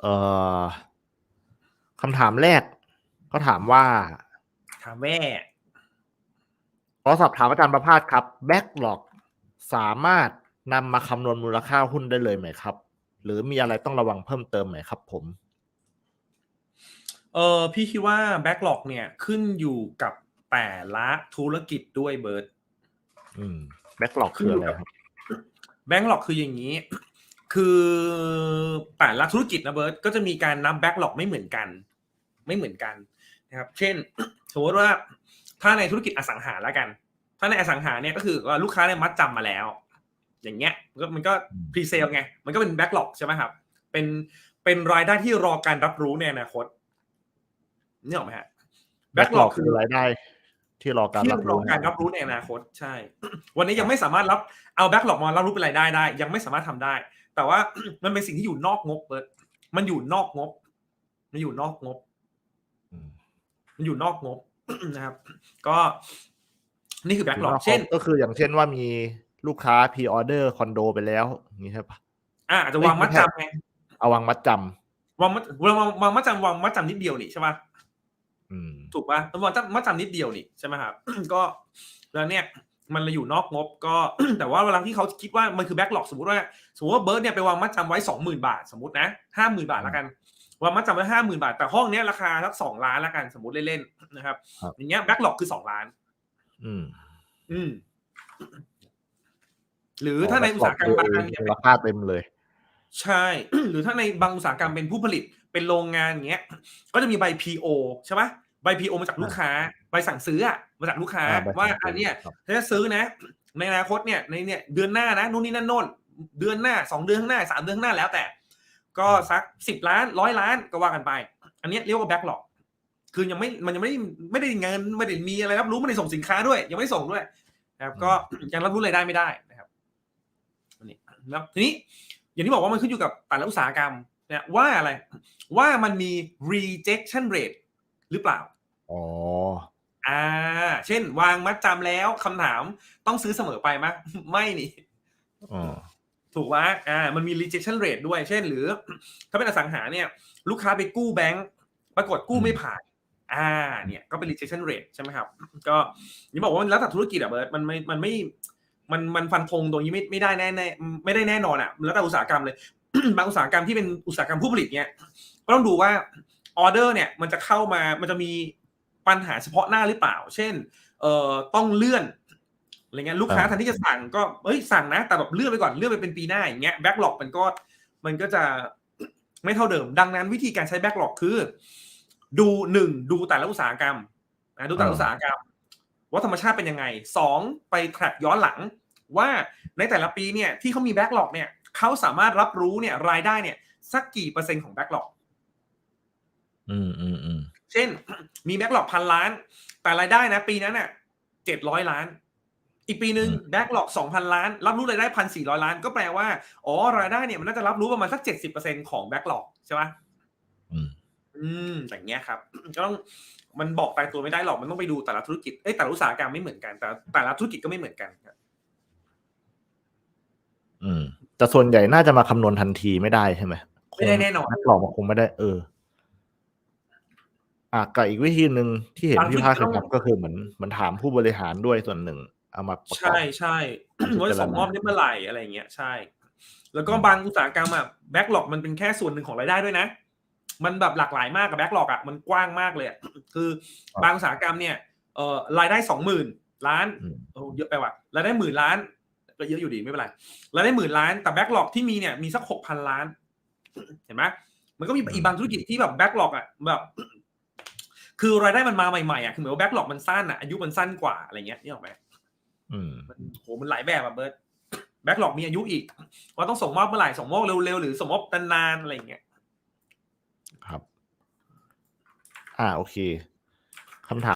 เอ่อคำถามแรกก็ถามว่า ถามแม่ขอสอบถามอาจารย์ประภาสครับแบ็กหลอกสามารถนำมาคำนวณมูลค่าหุ้นได้เลยไหมครับ หรือมีอะไรต้องระวังเพิ่มเติมไหมครับ ผม เออพี่คิดว่าแบ็กหลอกเนี่ยขึ้นอยู่กับแต่ละธุรกิจด้วยเบิร์ดอืมแบ็กหลอกคืออะไรครับแบงก์หลอกคืออย่างนี้ คือแต่ละธุรกิจนะเบิร์ตก็จะมีการนับแบ็กหลอกไม่เหมือนกัน ไม่เหมือนกันนะครับ เช่น สมมติว่าถ้าในธุรกิจอสังหาแล้วกัน ถ้าในอสังหาเนี่ยก็คือว่าลูกค้าเนี่ยมัดจำมาแล้ว อย่างเงี้ยมันก็มันก็อืมพรีเซลไง มันก็เป็นแบ็กหลอกใช่ไหมครับ เป็นเป็นรายได้ที่รอการรับรู้ในอนาคตนี่ออกไหมฮะแบ็กหลอก backlog คือรายได้ที่รอการที่รับรอรู้การรับรู้ในอนาคตใช่ วันนี้ยังไม่สามารถรับเอาแบ็กหลอกมารับรู้เป็นรายได้ได้ ยังไม่สามารถทำได้ แต่ว่ามันเป็นสิ่งที่อยู่นอกงบเบิร์ตมันอยู่นอกงบ มันอยู่นอกงบอืมมันอยู่นอกงบนะครับ ก็นี่คือแบ็กหลอกเช่น ก็คืออย่างเช่นว่ามีลูกค้าพ r ออเดอร์คอนโดไปแล้วอย่างนี้ใช่ปะอ่าอาจจะวางมัดจำไงเอาวางมัดจวางมัดวางวางมัดจำวางมัดจำนิดเดียวนี่ใช่ปะำอืมถูกป่ะมันวางมัดจำนิดเดียวนี่ใช่ไหมครับก็แล้วเนี่ย มันเลยอยู่นอกงบก็ แต่ว่าเวลาที่เขาคิดว่ามันคือแบ็กหลอกสมมติว่าสมมติว่าเบิร์ดเนี่ยไปวางมัดจำไว้สองหมื่นบาทสมมตินะห้าหมื่นบาทแล้วกันวางมัดจำไว้ห้าหมื่นบาท แต่ห้องเนี้ยราคาสักสองล้านแล้วกันสมมติเล่นๆนะครับ อย่างเงี้ยแบ็กหลอกคือสองล้าน อืม อืม หรือถ้าในอุตสาหกรรมบางเนี่ยมูลค่าเต็มเลย ใช่ หรือถ้าในบางอุตสาหกรรมเป็นผู้ผลิตเป็นโรงงานอย่างเงี้ย ก็จะมีใบ PO ใช่ไหม ใบ PO มาจากลูกค้า ใบสั่งซื้ออะมาจากลูกค้าอ่าใบสั่งว่าซื้ออันเนี้ยครับถ้าจะซื้อนะ ในอนาคตเนี่ยในเนี่ยเดือนหน้านะนู่นนี่นั่นโน่นเดือนหน้าสองเดือนข้างหน้าสามเดือนข้างหน้าแล้วแต่ ก็สักสิบล้านร้อยล้านก็ว่ากันไป อันเนี้ยเรียกว่าแบ็กหลอกคือยังไม่มันยังไม่ได้ไม่ได้เงินไม่ได้มีอะไรรับรู้ไม่ได้ส่งสินค้าด้วย ยังไม่ได้ส่งด้วยนะครับ ก็ยังรับรู้รายได้ไม่ได้นะครับอันนี้แล้วทีนี้อย่างที่บอกว่ามันขึ้นอยู่กับแต่ละอุตสาหกรรมนะว่าอะไรว่ามันมี rejection rate หรือเปล่าอ๋ออ่า เช่น วางมัดจำแล้วคำถามต้องซื้อเสมอไปไหมไม่นี่อ๋อถูกไหมอ่า มันมี rejection rate ด้วย เช่น หรือ ถ้าเป็นอสังหาเนี่ย ลูกค้าไปกู้แบงก์ปรากฏกู้ไม่ผ่าน อ่า เนี่ยก็เป็น rejection rate ใช่ไหมครับ ก็อยังบอกว่ามันแล้วแต่ธุรกิจอะเบิร์ดมันไม่มันไม่มันมันฟันธงตรงนี้ไม่ไม่ได้แน่แน่ไม่ได้แน่นอนอะแล้วแต่อุตสาหกรรมเลยบางอุตสาหกรรมที่เป็นอุตสาหกรรมผู้ผลิตเนี่ยก็ต้องดูว่า ออเดอร์เนี่ยมันจะเข้ามามันจะมีปัญหาเฉพาะหน้าหรือเปล่า เช่นเอ่อต้องเลื่อนอะไรเงี้ยลูกค้าแทนที่จะสั่งก็เอ้ยสั่งนะ แต่แบบเลื่อนไปก่อนเลื่อนไปเป็นปีหน้าอย่างเงี้ยแบ็กหลอกมันก็มันก็จะไม่เท่าเดิม ดังนั้นวิธีการใช้แบ็กหลอกคือ ดูหนึ่งดูแต่ละอุตสาหกรรมนะดูแต่ละอุตสาหกรรม ว่าธรรมชาติเป็นยังไงสองไปแทร็กย้อนหลัง ว่าในแต่ละปีเนี่ยที่เขามีแบ็กหลอกเนี่ยเขาสามารถรับรู้เนี่ยรายได้เนี่ยสักกี่เปอร์เซ็นต์ของแบ็กหลอก อืมอืมอืมเช่น มีแบ็กหลอกพันล้าน แต่รายได้นะ ปีนั้นน่ะเจ็ดร้อยล้าน อีกปีหนึ่งแบ็กหลอกสองพันล้าน รับรู้รายได้พันสี่ร้อยล้าน ก็แปลว่า อ๋อ รายได้เนี่ยมันน่าจะรับรู้ประมาณสักเจ็ดสิบเปอร์เซ็นของแบ็กหลอกใช่ปะอืม อืมอย่างเงี้ยครับ ก็ต้องมันบอกตายตัวไม่ได้หรอก มันต้องไปดูแต่ละธุรกิจ เอ้ยแต่ละอุตสาหกรรมไม่เหมือนกัน แต่แต่ละธุรกิจก็ไม่เหมือนกันครับอืมแต่ส่วนใหญ่น่าจะมาคำนวณทันทีไม่ได้ใช่ไหมไม่ได้แน่นอนนักหลอกมันคงไม่ได้เออ อะกับอีกวิธีหนึ่งที่เห็นบางพี่ที่ภาคก็ต้องทำก็คือเหมือนเหมือนถามผู้บริหารด้วยส่วนหนึ่ง เอามาประกอบใช่ใช่ว่าจะส่งมอบได้เมื่อไหร่อะไรอย่างเงี้ยใช่ แล้วก็บางอุตสาหกรรมอะแบ็กหลอกมันเป็นแค่ส่วนหนึ่งของรายได้ด้วยนะ มันแบบหลากหลายมากกับแบ็กหลอกอะมันกว้างมากเลยอะคือบางอุตสาหกรรมเนี่ยเอ่อรายได้สองหมื่นล้านอืมโอ้เยอะไปว่ะรายได้หมื่นล้านก็เยอะอยู่ดีไม่เป็นไรรายได้หมื่นล้านแต่แบ็กหลอกที่มีเนี่ยมีสักหกพันล้าน เห็นไหมมันก็มีอีกบางธุรกิจที่แบบแบ็กหลอกอะแบบ คือรายได้มันมาใหม่ๆอะคือเหมือนว่าแบ็กหลอกมันสั้นอะอายุมันสั้นกว่าอะไรเงี้ยนี่ออกไหมอืมมันโหมันหลายแบบอะเบิร์ดแบ็กหลอกมีอายุอีกว่าต้องส่งมอบเมื่อไหร่ส่งมอบเร็วๆหรือส่งมอบนานๆอะไรอย่างเงี้ยครับ อ่าโอเคคำถาม